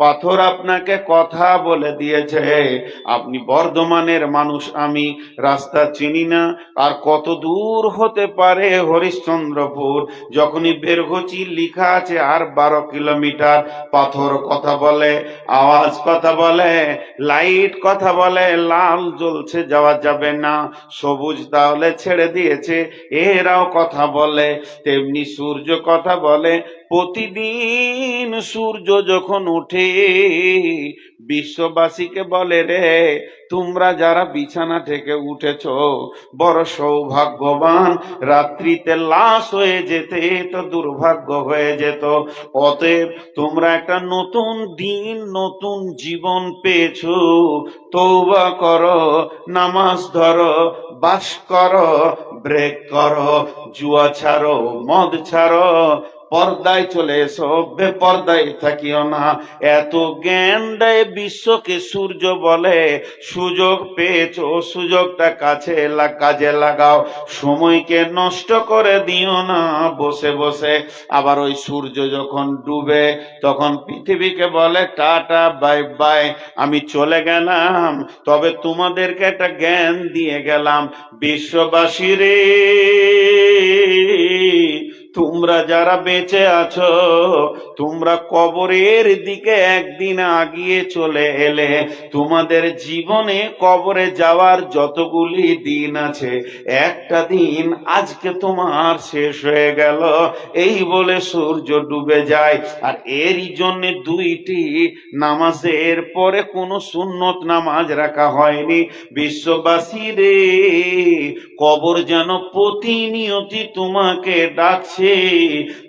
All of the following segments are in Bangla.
পাথর আপনাকে কথা বলে দিয়েছে আপনি বর্ধমানের মানুষ, আমি রাস্তা চিনি না। আর কত দূর হতে পারে হরিশ্চন্দ্রপুর? যখনই বের হচ্ছি লিখা আছে, আর বারো কিলোমিটার পাথর কথা বলে, আওয়াজ কথা বলে, লাইট কথা বলে, লাল জ্বলছে, যাওয়া যাবে না। সবুজ তাহলে ছেড়ে দিয়েছে, এরাও কথা বলে, তেমনি সূর্য কথা বলে প্রতিদিন সূর্য যখন ওঠে, বিশ্ববাসীকে বলে, রে, তোমরা যারা বিছানা থেকে উঠেছ, বড় সৌভাগ্যবান। রাত্রিতে লাশ হয়ে যেতে তো দুর্ভাগ্য হয়ে যেত। অতএব তোমরা একটা নতুন দিন, নতুন জীবন পেয়েছ। তৌবা করো, নামাজ ধরো, বাস করো, ব্রেক করো, জুয়া ছাড়ো, মদ ছাড়ো পর্দায় চলে এসো, বেপর্দায় থাকিও না। এত জ্ঞান দেয় বিশ্বকে সূর্য বলে। সুযোগ পেয়েছ, সুযোগটা কাছে কাজে লাগাও। সময়কে নষ্ট করে দিও না, বসে বসে। আবার ওই সূর্য যখন ডুবে, তখন পৃথিবীকে বলে, টাটা, বাই বাই, আমি চলে গেলাম। তবে তোমাদেরকে একটা জ্ঞান দিয়ে গেলাম। বিশ্ববাসী রে তোমরা যারা বেঁচে আছো তোমরা কবরের দিকে একদিন আগিয়ে চলে এলে। তোমাদের জীবনে কবরে যাওয়ার যতগুলি দিন আছে, একটা দিন আজকে তোমার শেষ হয়ে গেল। এই বলে সূর্য ডুবে যায়। আর এরই জন্য দুইটি নামাজের পরে কোনো সুন্নত নামাজ রাখা হয়নি। বিশ্ববাসী রে, কবর যেন প্রতিনিয়তি তোমাকে ডাকছে।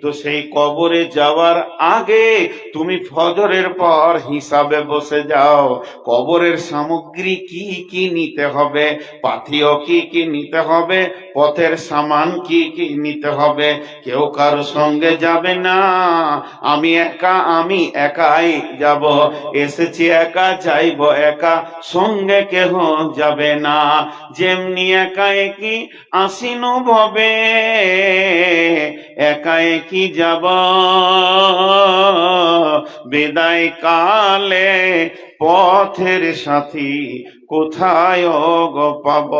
তো সেই কবরে যাওয়ার আগে তুমি ফজরের পর হিসাবে বসে যাও। কবরের সামগ্রী কি কি নিতে হবে? পাথিও কি কি নিতে হবে? পথের সামান কি কি নিতে হবে? কেউ কারও সঙ্গে যাবে না। আমি একা, আমি একাই যাব। এসেছি একা, যাইব একা, সঙ্গে কেহ যাবে না। যেমনি একা একই আসিন ভবে একা একই যাব? বিদায় কালে পথের সাথী কোথায় গো পাব?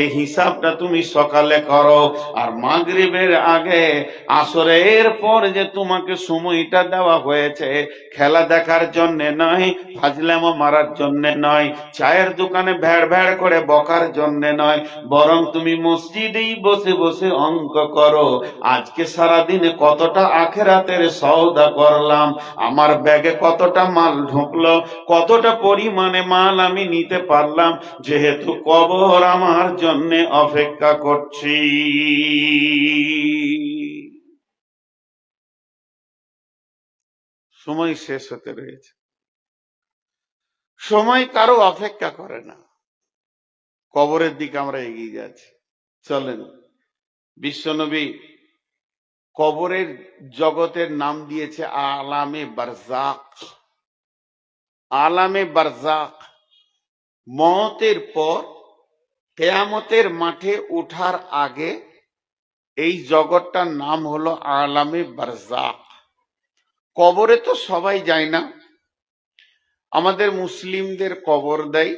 এই হিসাবটা তুমি সকালে করো আর মাগরিবের আগে আসরের পর যে তোমাকে সময়টা দেওয়া হয়েছে, খেলা দেখার জন্য নয়, ফাজলামো মারার জন্য নয়, চায়ের দোকানে ভ্যাড় ভ্যাড় করে বকার জন্য নয়, বরং তুমি মসজিদেই বসে বসে অঙ্ক করো। আজকে সারাদিনে কতটা আখেরাতের সওদা করলাম, আমার ব্যাগে কতটা মাল ঢুকলো, কতটা পরিমাণে মাল আমি নিতে পারলাম, যেহেতু কবর আমার জন্য অপেক্ষা করছি। সময় শেষ হতে রয়েছে। সময় কারও অপেক্ষা করে না। কবরের দিকে আমরা এগিয়ে যাচ্ছি। চলেন, বিশ্বনবী কবরের জগতের নাম দিয়েছে আলামে বারজাক আলামে বারজাক মতের পর কেয়ামতের মাঠে ওঠার আগে এই জগৎটার নাম হলো আলামে বারজাক কবরে তো সবাই যায় না। আমাদের মুসলিমদের কবর দেয়,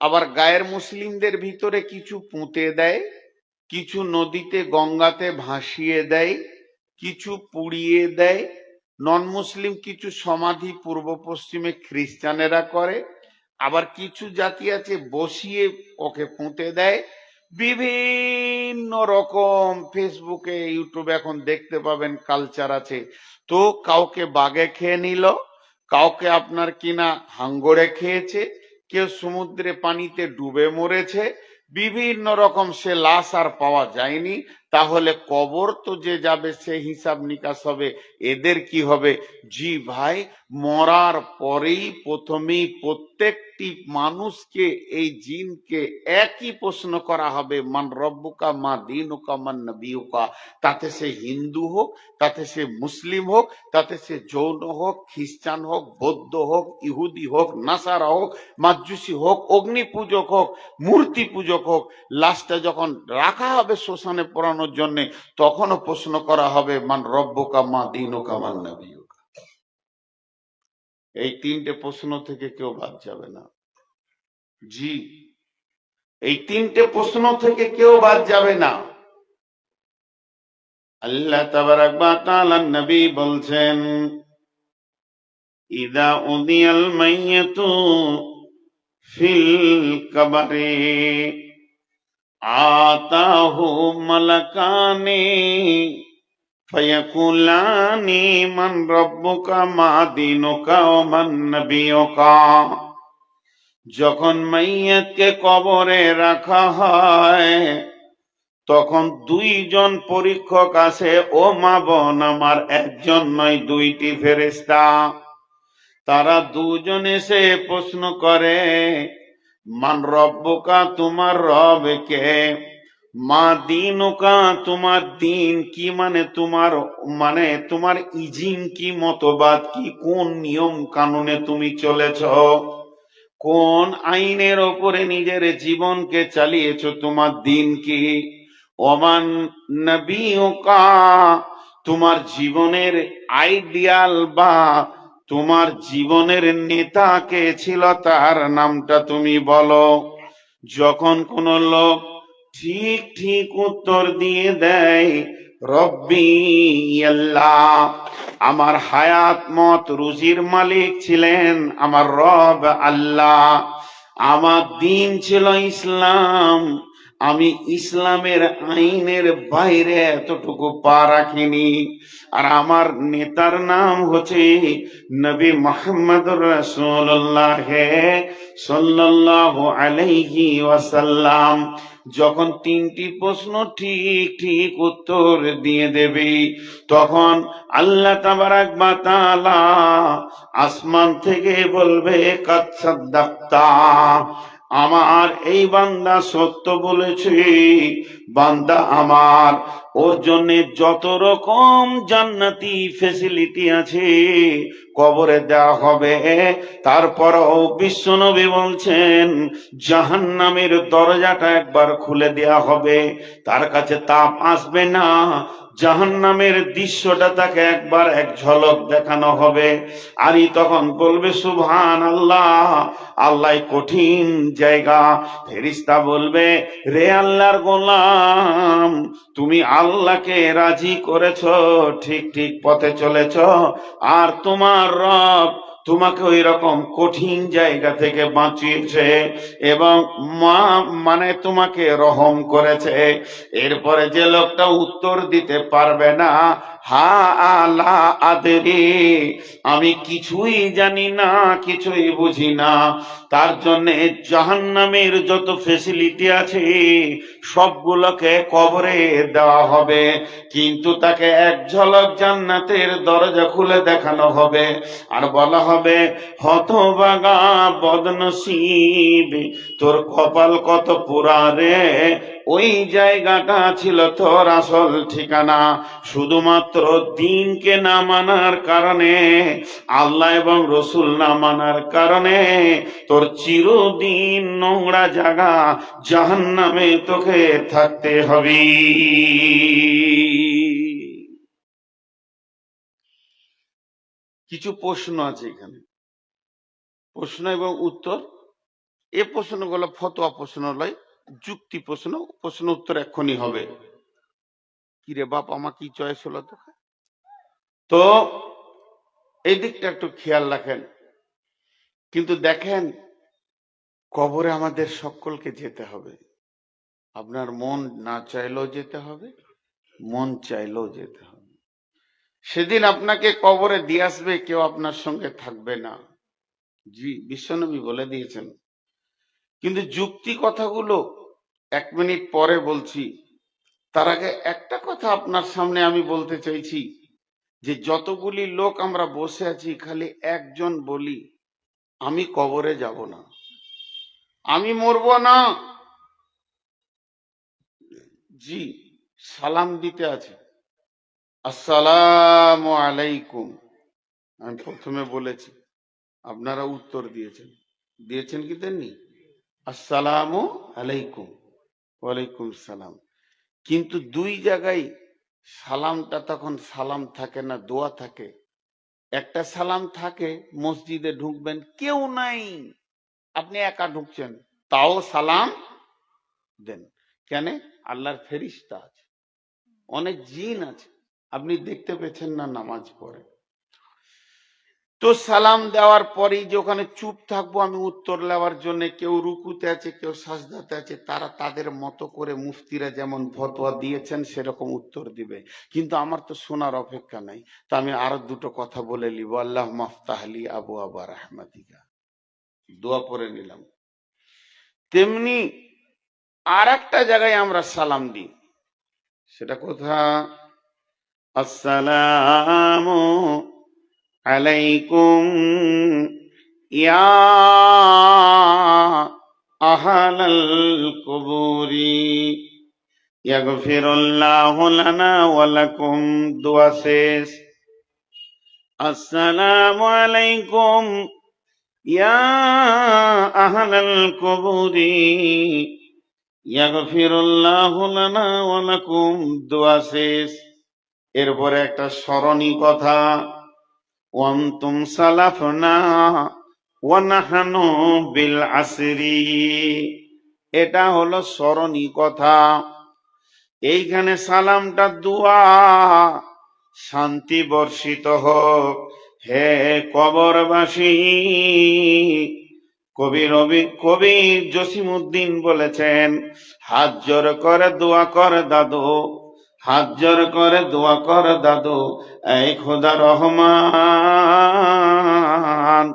আবার গায়ের মুসলিমদের ভিতরে কিছু পুঁতে দেয়, কিছু নদীতে, গঙ্গাতে ভাসিয়ে দেয়, কিছু পুড়িয়ে দেয়। নন মুসলিম কিছু সমাধি পূর্ব পশ্চিমে খ্রিস্টানেরা করে আবার কিছু জাতি আছে বসিয়ে ওকে পুঁতে দেয়। বিভিন্ন রকম ফেসবুকে, ইউটিউবে এখন দেখতে পাবেন কালচার আছে। তো কাউকে বাগে খেয়ে নিল, কাউকে আপনার কিনা হাঙ্গরে খেয়েছে, কেউ সমুদ্রে পানিতে ডুবে মরেছে, বিভিন্ন রকম সে লাশ আর পাওয়া যায়নি। তাহলে কবর তো যে যাবে, সে হিসাব নিকাশ হবে, এদের কি হবে? জি ভাই, মরার পরেই প্রথমেই প্রত্যেকটি মানুষকে, এই জিনকে একই প্রশ্ন করা হবে, মান রব্বুকা, মা দিন দিনুকা, মান নবিউকা তাতে সে হিন্দু হোক, তাতে সে মুসলিম হোক, তাতে সে জৈন হোক, খ্রিস্টান হোক, বৌদ্ধ হোক, ইহুদি হোক, নাসারা হোক মাজুসি হোক অগ্নি পূজক হোক মূর্তি পূজক হোক, লাশটা যখন রাখা হবে শ্মশানে পড়ানোর জন্যে, তখনও প্রশ্ন করা হবে, মান রব্বকা, মা দিন দিনুকা, মান নবিউকা এই তিনটে প্রশ্ন থেকে কেউ বাদ যাবে না। জি, এই তিনটে প্রশ্ন থেকে কেউ বাদ যাবে না। আল্লাহ নবী বলছেন, ইদা উদিয়াল মাইয়াতু ফিল কবরে, আতাহু মালাকানি মান রব্বুকা মা দিনুকা ও মান নবিয়ুকা যখন মাইয়াতকে কবরে রাখা হয়, তখন দুইজন পরীক্ষক আছে ও মা বোন, আমার একজন নয়, দুইটি ফেরেস্তা তারা দুজন এসে প্রশ্ন করে, মান রব্বকা, তোমার রব কে? মা দিনুকা তোমার দিন কি মানে তোমার মানে তোমার ইজিম কি, মতবাদ কি, কোন নিয়ম কানুনে তুমি চলেছ? কোন আইনের ওপরে নিজের জীবনকে চালিয়েছ তোমার দিন কি? ওমান নবীকা তোমার জীবনের আইডিয়াল বা তোমার জীবনের নেতা কে ছিল তার নামটা তুমি বলো। যখন কোন লোক ঠিক ঠিক উত্তর দিয়ে দেয়, রব্বি আল্লাহ, আমার হায়াত মত রুজির মালিক ছিলেন আমার রব আল্লাহ। আমার দিন ছিল ইসলাম, আমি ইসলামের আইনের বাইরে এতটুকু পা রাখিনি। আর আমার নেতার নাম হচ্ছে নবী মোহাম্মদ রসুল্লাহ সাল্লাল্লাহু আলাইহি ওয়াসাল্লাম। যখন তিনটি প্রশ্ন ঠিক ঠিক উত্তর দিয়ে দেবে, তখন আল্লাহ আসমান থেকে বলবে আমার এই বান্দা সত্য বলেছে, বান্দা আমার ওর জন্য যত রকম জান্নাতি ফেসিলিটি আছে, কবরে দেওয়া হবে। তারপরও বিশ্বনবী বলছেন, জাহান্নামের দরজাটা একবার খুলে দেওয়া হবে। তার কাছে তাপ আসবে না। জাহান্নামের দৃশ্যটা তাকে একবার এক ঝলক দেখানো হবে। আরই তখন বলবে সুভান আল্লাহ আল্লাহ কঠিন জায়গা। ফেরিস্তা বলবে, রে আল্লাহর গোলাম, তুমি আল্লাহকে রাজি করেছ, ঠিক ঠিক পথে চলেছ। আর তোমার রব তোমাকে ওই রকম কঠিন জায়গা থেকে বাঁচিয়েছে এবং মা মানে তোমাকে রহম করেছে। এরপরে যে লোকটা উত্তর দিতে পারবে না হা আলা আদেরে, আমি কিছুই জানি না, কিছুই বুঝি না। তার জন্য জাহান্নামের যত ফেসিলিটি আছে, সবগুলোকে কবরে দেওয়া হবে। কিন্তু তাকে এক ঝলক জান্নাতের দরজা খুলে দেখানো হবে। আর বলা হবে, হতবাগা বদনসিব, তোর কপাল কত পুরা রে ওই জায়গাটা ছিল তোর আসল ঠিকানা। শুধুমাত্র দিনকে না মানার কারণে, আল্লাহ এবং রসুল না মানার কারণে তোর চিরদিন নোংরা জায়গা জাহান নামে তোকে থাকতে হবে। কিছু প্রশ্ন আছে এখানে। প্রশ্ন এবং উত্তর। এ প্রশ্নগুলো ফতোয়া প্রশ্ন লয় যুক্তি প্রশ্ন প্রশ্ন উত্তর এক্ষুনি হবে। কিরে বাপ, আমার কি চয়েস হলো তো তো এই দিকটা একটু খেয়াল রাখেন। কিন্তু দেখেন, কবরে আমাদের সকলকে যেতে হবে। আপনার মন না চাইলেও যেতে হবে, মন চাইলেও যেতে হবে। সেদিন আপনাকে কবরে দিয়ে আসবে, কেউ আপনার সঙ্গে থাকবে না। জি, বিশ্বনবী বলে দিয়েছেন। কিন্তু যুক্তি কথাগুলো এক মিনিট পরে বলছি, তার আগে একটা কথা আপনার সামনে আমি বলতে চাইছি, যে যতগুলি লোক আমরা বসে আছি, খালি একজন বলি, আমি কবরে যাব না। আমি মরব না। জি, সালাম দিতে আছে। আসসালামু আলাইকুম। আমি প্রথমে বলেছি, আপনারা উত্তর দিয়েছেন। দিয়েছেন কি দেননি? আসসালামু আলাইকুম। ওয়ালাইকুম সালাম। কিন্তু দুই জায়গায় সালামটা তখন সালাম থাকে না, দোয়া থাকে। একটা সালাম থাকে, মসজিদে ঢুকবেন, কেউ নাই। আপনি একা ঢুকছেন, তাও সালাম দেন। কেন? আল্লাহর ফেরিস্তা আছে। অনেক জিন আছে। আপনি দেখতে পেয়েছেন না নামাজ পড়ে। তো সালাম দেওয়ার পরেই যে ওখানে চুপ থাকব, আমি উত্তর নেওয়ার জন্য কেউ রুকুতে আছে, কেউ সাজদাতে আছে, তারা তাদের মতো করে মুফতিরা যেমন ফতোয়া দিয়েছেন, সেরকম উত্তর দিবে। কিন্তু আমার তো শোনার অপেক্ষা নাই। তো আমি আরও দুটো কথা বলে নিব। আল্লাহ মাফতাহলি আবু আবার আহমদিকা দোয়া পরে নিলাম। তেমনি আর একটা জায়গায় আমরা সালাম দিই। সেটা কোথা? আসসালামু ইয়া আহালাল কুবুরি। ইয়াগফিরুল্লাহু লানা ওয়া লাকুম, দোয়া শেষ। আসসালামু আলাইকুম। ইয়া আহালাল কুবুরি। ইয়াগফিরুল্লাহু লানা ওয়া লাকুম, দোয়া এরপরে একটা স্মরণী কথা। ওয়ান্তুম সালাফনা ওয়া নাহনু বিল এটা হলো স্মরণী কথা। এইখানে সালামটা দোয়া। শান্তি বর্ষিত হোক। হে কবরবাসী, কবি রবি, কবি জসিমুদ্দিন বলেছেন, হাত জোর করে দোয়া কর দাদু। হাত জোর করে দোয়া কর দাদু, এই খোদা রহমান।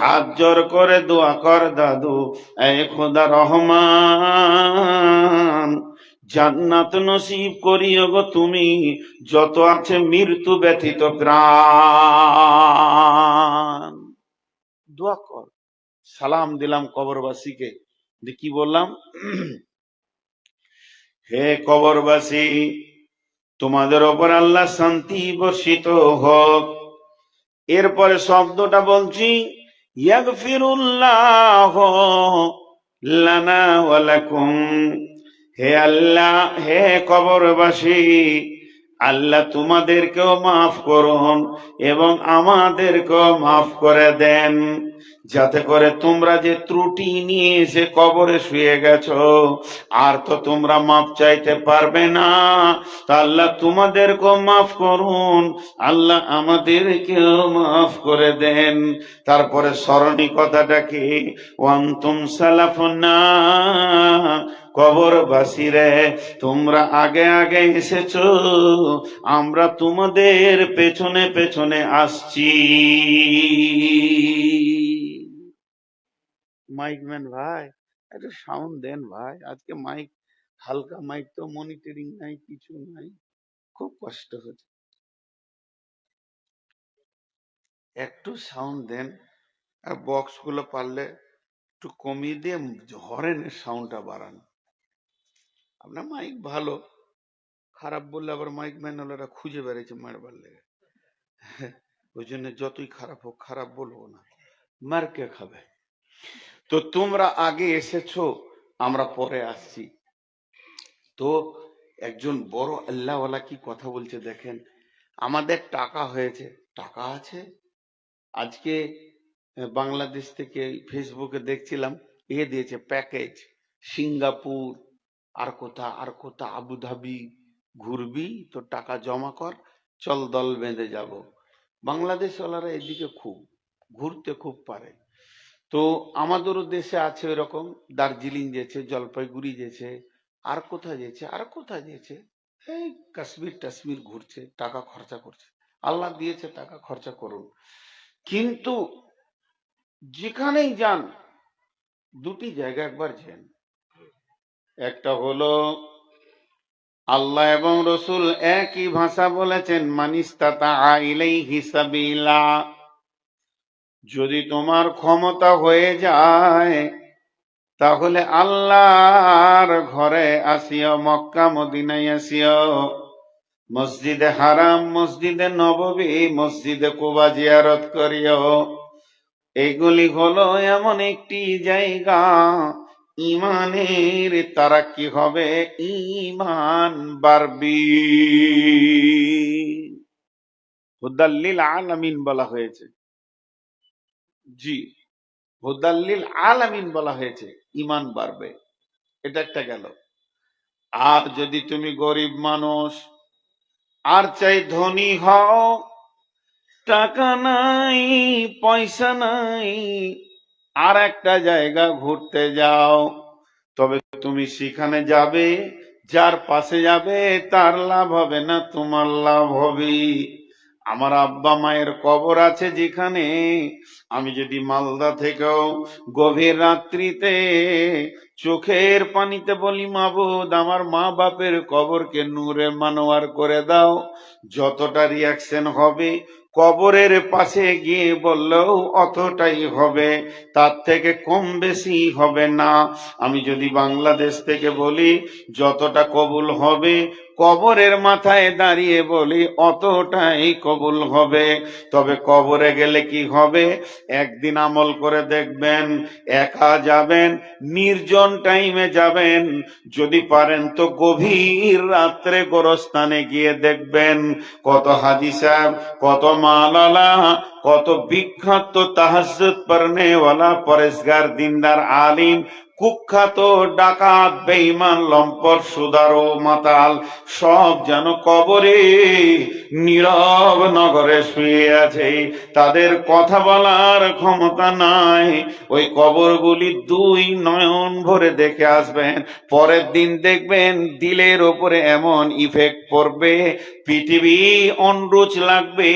হাত জোর করে দোয়া কর দাদু, এই খোদা রহমান। জান্নাত নসিব করিও গো তুমি, যত আছে মৃত্যু ব্যথিত প্রাণ। দোয়া কর। সালাম দিলাম কবরবাসীকে। কি বললাম? হে কবরবাসী, তোমাদের ওপর আল্লাহ শান্তি বর্ষিত হোক। এরপরে শব্দটা বলছি হে আল্লাহ, হে কবরবাসী, আল্লাহ তোমাদেরকেও মাফ করুন এবং আমাদেরকেও মাফ করে দেন। যাতে করে তোমরা যে ত্রুটি নিয়ে এসে কবরে শুয়ে গেছো, আর তো তোমরা মাফ চাইতে পারবে না। তা আল্লাহ তোমাদেরকেও মাফ করুন, আল্লাহ আমাদেরকেও মাফ করে দেন। তারপরে স্মরণী কথাটা কি? ওয়ান্তুম সালাফনা কবরবাসীরে তোমরা আগে আগে এসেছ, আমরা তোমাদের পেছনে পেছনে আসছি। মাইক ম্যান ভাই। একটু সাউন্ড দেন ভাই। আজকে মাইক হালকা মাইক তো মনিটরিং নাই, কিছু নাই। খুব কষ্ট হচ্ছে। একটু সাউন্ড দেন। আর বক্সগুলো পারলে একটু কমিয়ে দিয়ে হরেনের সাউন্ডটা বাড়ান। আপনার মাইক ভালো। খারাপ বললে আবার মাইক ম্যান ওরা খুঁজে বেড়েছে মারবার লেগে। ওই জন্য যতই খারাপ হোক, খারাপ বলব না। মার কে খাবে? তো তোমরা আগে এসেছ, আমরা পরে আসছি। তো একজন বড় আল্লাহওয়ালা কি কথা বলছে দেখেন, আমাদের টাকা হয়েছে। টাকা আছে? আজকে বাংলাদেশ থেকে ফেসবুকে দেখছিলাম, এ দিয়েছে প্যাকেজ, সিঙ্গাপুর, আর কোথা আর কোথা, আবুধাবি ঘুরবি তো টাকা জমা কর, চল দল বেঁধে যাব। বাংলাদেশ ওলারা এদিকে খুব, ঘুরতে খুব পারে। তো আমাদেরও দেশে আছে এরকম, দার্জিলিং যেছে, জলপাইগুড়ি যেছে, আর কোথায় যেছে, আর কোথায় যেছে? এই কাশ্মীর টাশ্মীর ঘুরছে, টাকা খরচা করছে। আল্লাহ দিয়েছে, টাকা খরচা করুন। কিন্তু যেখানেই যান, দুটি জায়গা একবার যান। একটা হলো, আল্লাহ এবং রসুল একই ভাষা বলেছেন মানিস্তাতা আইলেই হিসাবিলা যদি তোমার ক্ষমতা হয়ে যায়, তাহলে আল্লাহর ঘরে আসিও, মক্কা, মদিনায় আসিও। মসজিদে হারাম, মসজিদে নববী, মসজিদে কুবা জিয়ারত করিও। এগুলি হলো এমন একটি জায়গা, ইমানের তারা কি হবে? ইমান বাড়বি। হুদাল্লিল আলামিন বলা হয়েছে। জি, হুদাল্লিল আলামিন বলা হয়েছে ইমান বাড়বে। এটা একটা গেল। আর যদি তুমি গরিব মানুষ, আর চাই ধনী হও, টাকা নাই, পয়সা নাই, আর একটা জায়গা ঘুরতে যাও, তবে তুমি সেখানে যাবে, যার পাশে যাবে, তার লাভ হবে না, তোমার লাভ হবে আমার আব্বা মায়ের কবর আছে যেখানে। আমি যদি মালদা থেকেও গভীর রাত্রিতে চোখের পানিতে বলি, মাবুদ, আমার মা বাপের কবরকে নূরে মানোয়ার করে দাও। যতটা রিয়াকশন হবে, কবরের পাশে গিয়ে বললেও অতটাই হবে। তার থেকে কম বেশি হবে না। আমি যদি বাংলাদেশ থেকে বলি, যতটা কবুল হবে কবরের মাথায় দাঁড়িয়ে বলি, অতটাই কবুল হবে। তবে কবরে গেলে কি হবে? একদিন আমল করে দেখবেন, একা যাবেন, নির্জন টাইমে যাবেন। যদি পারেন তো গভীর রাত্রে গোরস্থানে গিয়ে দেখবেন, কত হাজি সাহেব, কত মালালা কত বিখ্যাত তাহাজ্জুদ পড়নেওয়ালা, পরেশগার, দিনদার, আলিম কুখ্যাত ডাকাত, বেঈমান, লম্পট, সুদার ও মাতাল, সব যেন কবরে নীরব নগরে শুয়ে আছে। তাদের কথা বলার ক্ষমতা নাই। ওই কবরগুলি দুই নয়ন ভরে দেখে আসবেন। পরের দিন দেখবেন দিলের ওপরে এমন ইফেক্ট পড়বে পৃথিবী অনরুচ লাগবে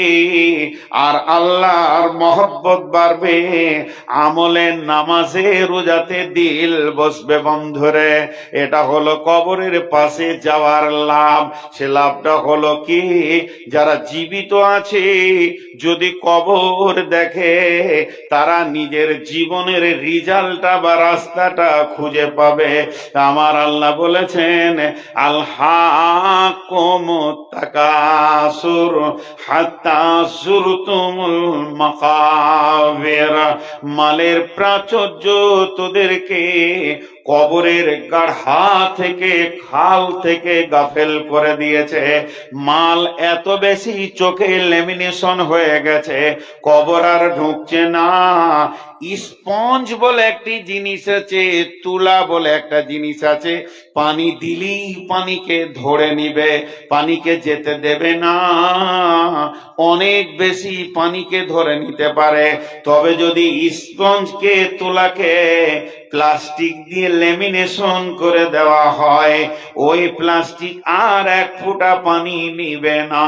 আর আল্লাহর মহব্বত বাড়বে। আমলের নামাজে রোজাতে দিল বসবে বন্ধরে। এটা হলো কবরের পাশে যাওয়ার লাভ। সে লাভটা হলো কি? যারা জীবিত আছে, যদি কবর দেখে, তারা নিজের জীবনের রিজাল্টটা বা রাস্তাটা খুঁজে পাবে। আমার আল্লাহ বলেছেন আল্লাহ তাকাসুর حتى زرتم المقابر. মালের প্রাচুর্য তোদেরকে কবরের গাঢ়া থেকে, খাল থেকে গাফেল করে দিয়েছে। মাল এত বেশি চোখে লেমিনেশন হয়ে গেছে, কবর আর ঢুকছে না। স্পঞ্জ বলে একটি জিনিস আছে, তুলা বলে একটা জিনিস আছে। পানি দিলেই পানিকে ধরে নিবে, পানিকে যেতে দেবে না। অনেক বেশি পানিকে ধরে নিতে পারে। তবে যদি স্পঞ্জকে, তুলাকে প্লাস্টিক দিয়ে লেমিনেশন করে দেওয়া হয়। ওই প্লাস্টিক আর এক ফোঁটা পানি নিবে না।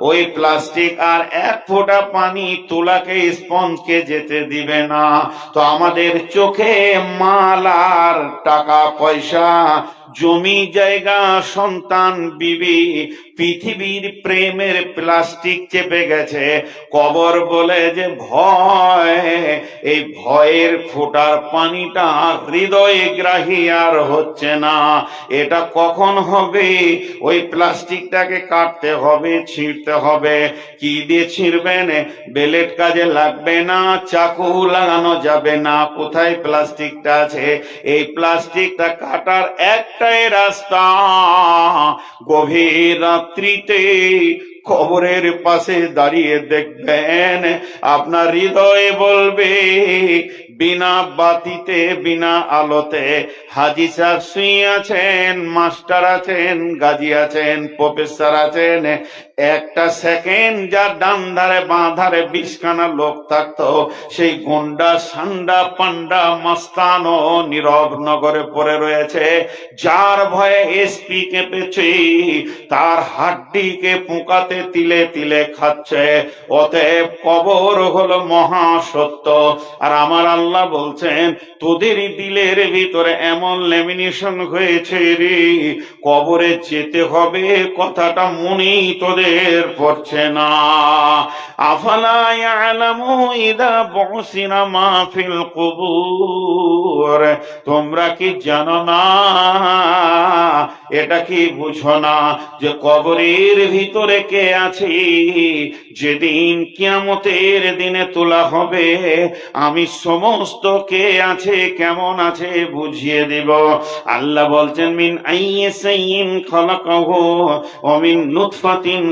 ওই প্লাস্টিক আর এক ফোঁটা পানি তুলাকে স্পঞ্জকে যেতে দিবে না। তো আমাদের চোখে মাল আর টাকা পয়সা জমি জায়গা, সন্তান, বিবি, পৃথিবীর প্রেমের প্লাস্টিক চেপে গেছে। কবর বলে যে ভয়, এই ভয়ের ফোটার পানিটা হৃদয়ে গ্রাহী আর হচ্ছে না। এটা কখন হবে? ওই প্লাস্টিকটাকে কাটতে হবে, ছিঁড়তে হবে। কি দিয়ে ছিঁড়বেন? বেলেট কাজে লাগবে না, চাকু লাগানো যাবে না। কোথায় প্লাস্টিকটা আছে? এই প্লাস্টিকটা কাটার একটাই রাস্তা, গভীর রাত্রিতে কবরের পাশে দাঁড়িয়ে দেখবেন, আপনার হৃদয়ে বলবে, বিনা বাতিতে, বিনা আলোতে, হাজি সাহেব শুয়ে আছেন, মাস্টার আছেন, গাজী আছেন, প্রফেসর আছেন একটা সেকেন্ড যার ডান ধারে, বাঁ ধারে বিশখানা লোক থাকতো। সেই গুন্ডা, সান্ডা, পান্ডা, মাস্তান ও নীরব নগরে পড়ে রয়েছে। যার ভয়ে এসপি কেঁপেছে, তার হাড্ডিকে পোকাতে তিলে তিলে খাচ্ছে। অতএব কবর হলো মহা সত্য আর আমার আল্লাহ বলছেন তোদেরই দিলের ভিতরে এমন লেমিনেশন হয়েছে রে, কবরে যেতে হবে, কথাটা মনেই তোদের পড়ছে না। আফালা ইয়ালামু ইদা বসিনা মা ফিল তোমরা কি জানো না? এটা কি বুঝো না যে কবরের ভিতরে কে আছে? যেদিন কিয়ামতের দিনে তোলা হবে, আমি সমস্ত কে আছে, কেমন আছে বুঝিয়ে দেব। আল্লাহ বলছেন, মিন আইয়িসাইন খালাকাহু ওয়া মিন নুতফাতিন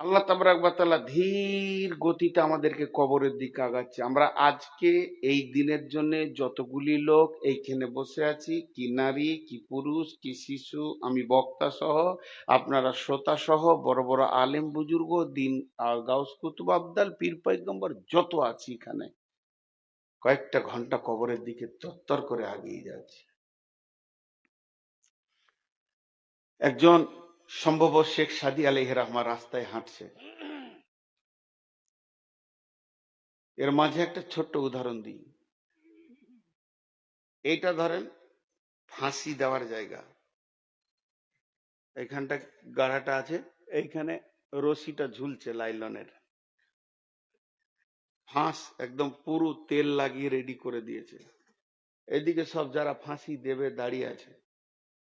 আল্লাহ তাবরাকবাতালা ধীর গতিতে আমাদেরকে কবরের দিকে আগাচ্ছে। আমরা আজকে এই দিনের জন্য যতগুলি লোক এইখানে বসে আছি, কি নারী, কি পুরুষ, কি শিশু, আমি বক্তা সহ, আপনারা শ্রোতা সহ, বড় বড় আলেম বুজুর্গ, দিন গাউস কুতুব আবদাল, পীর পয়গম্বর, যত আছি এখানে। কয়েকটা ঘণ্টা কবরের দিকে তত্তর করে আগিয়ে যাচ্ছে। একজন সম্ভব শেখ সাদি আলহ রহমা রাস্তায় হাঁটছে। এর মাঝে একটা ছোট্ট উদাহরণ দিই। এইটা ধরেন ফাঁসি দেওয়ার জায়গা। এখানটা গাড়াটা আছে, এইখানে রশিটা ঝুলছে লাইলনের। ফাঁস একদম পুরো তেল লাগিয়ে রেডি করে দিয়েছে। এদিকে সব যারা ফাঁসি দেবে দাঁড়িয়ে আছে,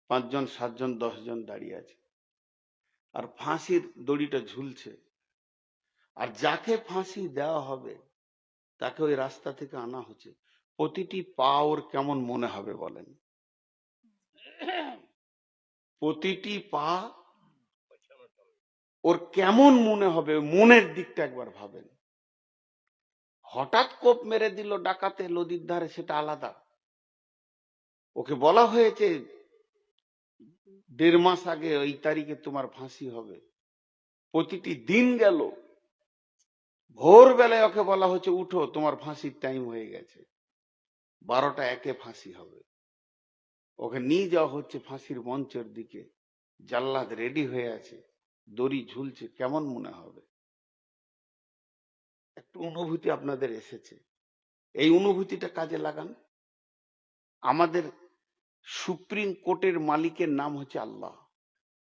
পাঁচজন, সাতজন, দশজন দাঁড়িয়ে আছে। আর ফাঁসির দড়িটা ঝুলছে। আর যাকে ফাঁসি দেওয়া হবে, তাকে ওই রাস্তা থেকে আনা হচ্ছে। প্রতিটি পা ওর কেমন মনে হবে বলেন? প্রতিটি পা ওর কেমন মনে হবে? মনের দিকটা একবার ভাবেন। হঠাৎ কোপ মেরে দিল ডাকাতে নদীর ধারে সেটা আলাদা। ওকে বলা হয়েছে দেড় মাস আগে ওই তারিখে তোমার ফাঁসি হবে। প্রতিটি দিন গেল। ভোরবেলায় ওকে বলা হচ্ছে, উঠো, তোমার ফাঁসির টাইম হয়ে গেছে। বারোটা একে ফাঁসি হবে। ওকে নিয়ে যাওয়া হচ্ছে ফাঁসির মঞ্চের দিকে। জাল্লাদ রেডি হয়ে আছে। দড়ি ঝুলছে, কেমন মনে হবে? একটু অনুভূতি আপনাদের এসেছে। এই অনুভূতিটা কাজে লাগান। আমাদের সুপ্রিম কোর্টের মালিকের নাম হচ্ছে আল্লাহ।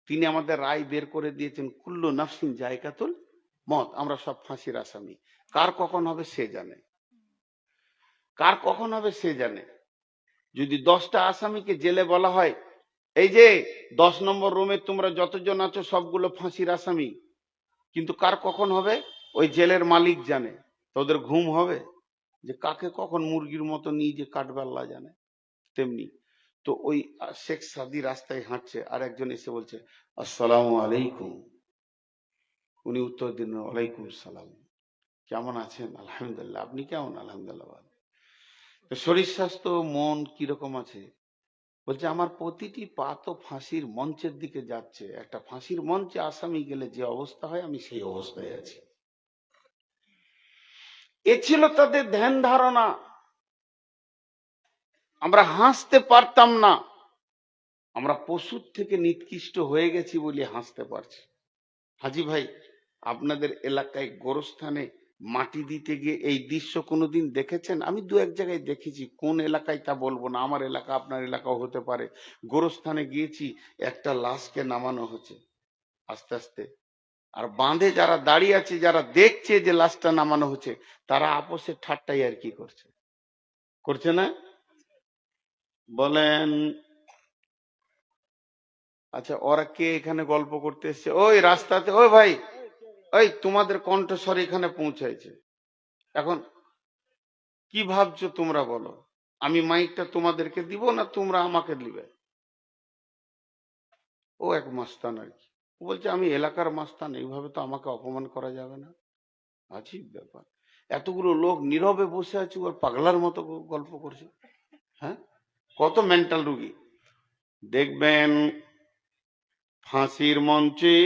তিনি আমাদের রায় বের করে দিয়েছেন, কুল্লু নাফসিন জায়গাতুল মত আমরা সব ফাঁসির আসামি। কার কখন হবে সে জানে। কার কখন হবে সে জানে। যদি দশটা আসামিকে জেলে বলা হয়, এই যে দশ নম্বর রুমে তোমরা যতজন আছো সবগুলো ফাঁসির আসামি, কিন্তু কার কখন হবে? ওই জেলের মালিক জানে। তোদের ঘুম হবে? যে কাকে কখন মুরগির মতো নিয়ে যে কাটবে জানে। তেমনি তো ওই শেখ সাদি রাস্তায় হাঁটছে আর একজন এসে বলছে, আসসালামু আলাইকুম। উনি উত্তর দিন ওয়ালাইকুম সালাম। কেমন আছেন? আলহামদুলিল্লাহ। আপনি কেমন? আলহামদুলিল্লাহ। তো শরীর স্বাস্থ্য, মন কীরকম আছে? বলছে, আমার প্রতিটি পা তো ফাঁসির মঞ্চের দিকে যাচ্ছে। একটা ফাঁসির মঞ্চে আসামি গেলে যে অবস্থা হয়, আমি সেই অবস্থায় আছি। এ ছিল তাদের ধ্যান ধারণা। আমরা হাসতে পারতাম না। আমরা পশুর থেকে নিকৃষ্ট হয়ে গেছি বলে হাসতে পারছি। হাজি ভাই, আপনাদের এলাকায় গোরস্থানে মাটি দিতে গিয়ে এই দৃশ্য কোনোদিন দেখেছেন? আমি দু এক জায়গায় দেখেছি। কোন এলাকায় তা বলব না। আমার এলাকা, আপনার এলাকাও হতে পারে। গোরস্থানে গিয়েছি, একটা লাশকে নামানো হচ্ছে। আস্তে আস্তে। আর বাঁধে যারা দাঁড়িয়ে আছে, যারা দেখছে যে লাশটা নামানো হচ্ছে, তারা আপোষে ঠাট্টাই আর কি করছে। করছে না? বলেন আচ্ছা ওরা কে এখানে গল্প করতে এসছে? ওই রাস্তাতে, ওই ভাই, ওই তোমাদের কণ্ঠস্বর এখানে পৌঁছাইছে। এখন কি ভাবছ তোমরা বলো? আমি মাইকটা তোমাদেরকে দিব না তোমরা আমাকে দিবে? ও এক মাস্তান আর কি। বলছে, আমি এলাকার মাস্তান, এইভাবে তো আমাকে অপমান করা যাবে না। আজীব ব্যাপার। এতগুলো লোক নীরবে বসে আছে ওর পাগলার মতো গল্প করছে। হ্যাঁ? কত মেন্টাল রুগী? দেখবেন ফাঁসির মঞ্চে